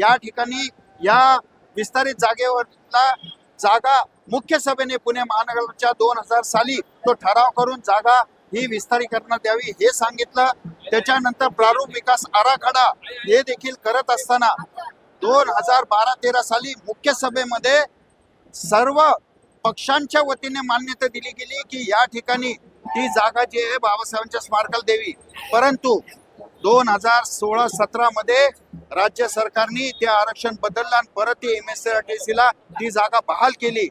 या ठिकाणी या विस्तारित जागेवरला जागा मुख्य सभेने पुणे महानगरच्या दोन हजार साली तो ठराव करून जागा ही विस्तारीकरण द्यावी हे सांगितलं. त्याच्यानंतर प्रारूप विकास आराखडा हे देखील करत असताना दोन हजार बारा तेरा साली मुख्य सभेमध्ये सर्व पक्षांच्या वतीने मान्यता दिली गेली की या ठिकाणी ती जागा जी आहे बाबासाहेबांच्या स्मारकाला देवी परंतु दोन हजार सोळा सतरा मध्ये राज्य सरकारने ते आरक्षण बदललं आणि परत ती एम एस ला ती जागा बहाल केली.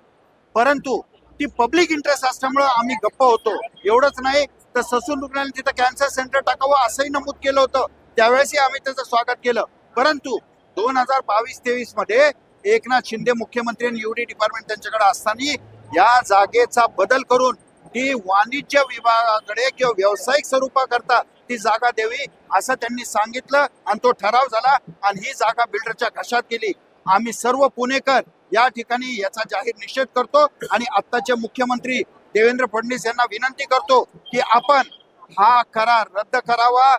परंतु ती पब्लिक इंटरेस्ट असल्यामुळं आम्ही गप्प होतो. एवढंच नाही तर ससून रुग्णालय तिथं कॅन्सर सेंटर टाकावं असंही नमूद केलं होतं. त्यावेळेसही आम्ही त्याचं स्वागत केलं. परंतु दोन हजार बावीस तेवीसमध्ये एकनाथ शिंदे मुख्यमंत्री आणि युडी डिपार्टमेंट त्यांच्याकडे असताना या जागेचा बदल करून ती वाणिज्य विभागाकडे किंवा व्यावसायिक स्वरूपाकरता ती जागा द्यावी असं त्यांनी सांगितलं आणि तो ठराव झाला आणि ही जागा बिल्डरच्या घशात गेली. आम्ही सर्व पुणेकर या ठिकाणी याचा जाहीर निषेध करतो आणि आत्ताचे मुख्यमंत्री देवेंद्र फडणवीस यांना विनंती करतो की आपण हा करार रद्द करावा.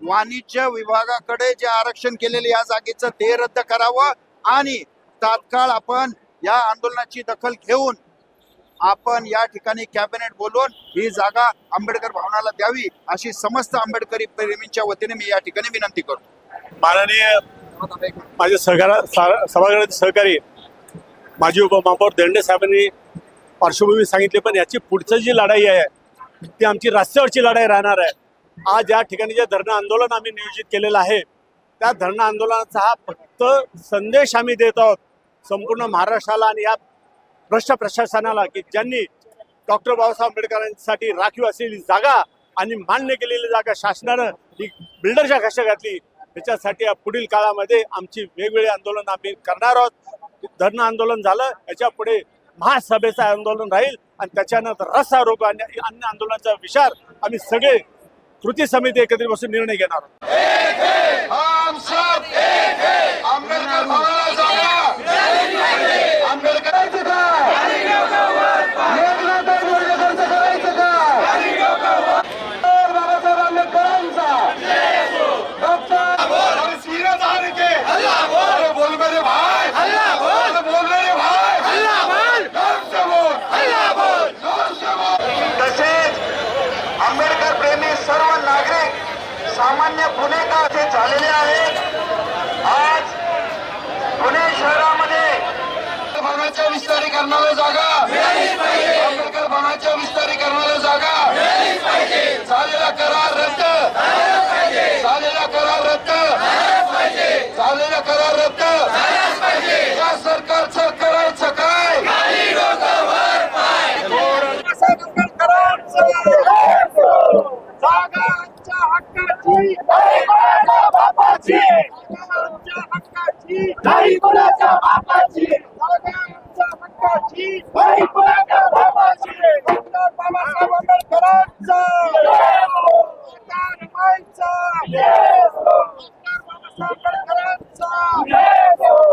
वाणिज्य विभागाकडे जे आरक्षण केलेले या जागेचं ते रद्द करावं आणि तात्काळ आपण या आंदोलनाची दखल घेऊन आपण या ठिकाणी कॅबिनेट बोलवून ही जागा आंबेडकर भवनाला द्यावी अशी समस्त आंबेडकरी प्रेमींच्या वतीने मी या ठिकाणी विनंती करतो. माननीय माझे सहकार सभागृहाचे सहकारी माजी उपमहापौर देंडे साहेबांनी पार्श्वभूमी सांगितली पण याची पुढचं जी लढाई आहे ती आमची रस्त्यावरची लढाई राहणार आहे. आज या ठिकाणी जे धरणं आंदोलन आम्ही नियोजित केलेलं आहे त्या धरणं आंदोलनाचा हा फक्त संदेश आम्ही देत आहोत. संपूर्ण महाराष्ट्राला आणि या भ्रष्ट प्रशासनाला की ज्यांनी डॉक्टर बाबासाहेब आंबेडकरांसाठी राखीव असलेली जागा आणि मान्य केलेली जागा शासनानं ही बिल्डरच्या घशा घातली त्याच्यासाठी पुढील काळामध्ये आमची वेगवेगळी आंदोलन आम्ही करणार आहोत. धरणं आंदोलन झालं याच्यापुढे महासभेचं आंदोलन राहील आणि त्याच्यानंतर रस रोको आणि अन्य आंदोलनाचा विचार आम्ही सगळे कृती समिती एकत्रित बसून निर्णय घेणार आहोत. सामान्य गुन्हेगार हे झालेले आहेत आज पुणे शहरामध्ये भागाच्या विस्तारीकरणाला जागा. भागाच्या भवनाच्या विस्तारीकरणाला जागा झालेला करार रद्द झालेला करार रद्द झालेला करार रद्द या सरकारचं करायचं काय जागांच्या हक्काची बापाची हक्काची नाही कोणाच्या बापाची जागांच्या हक्काची नाही कोणाच्या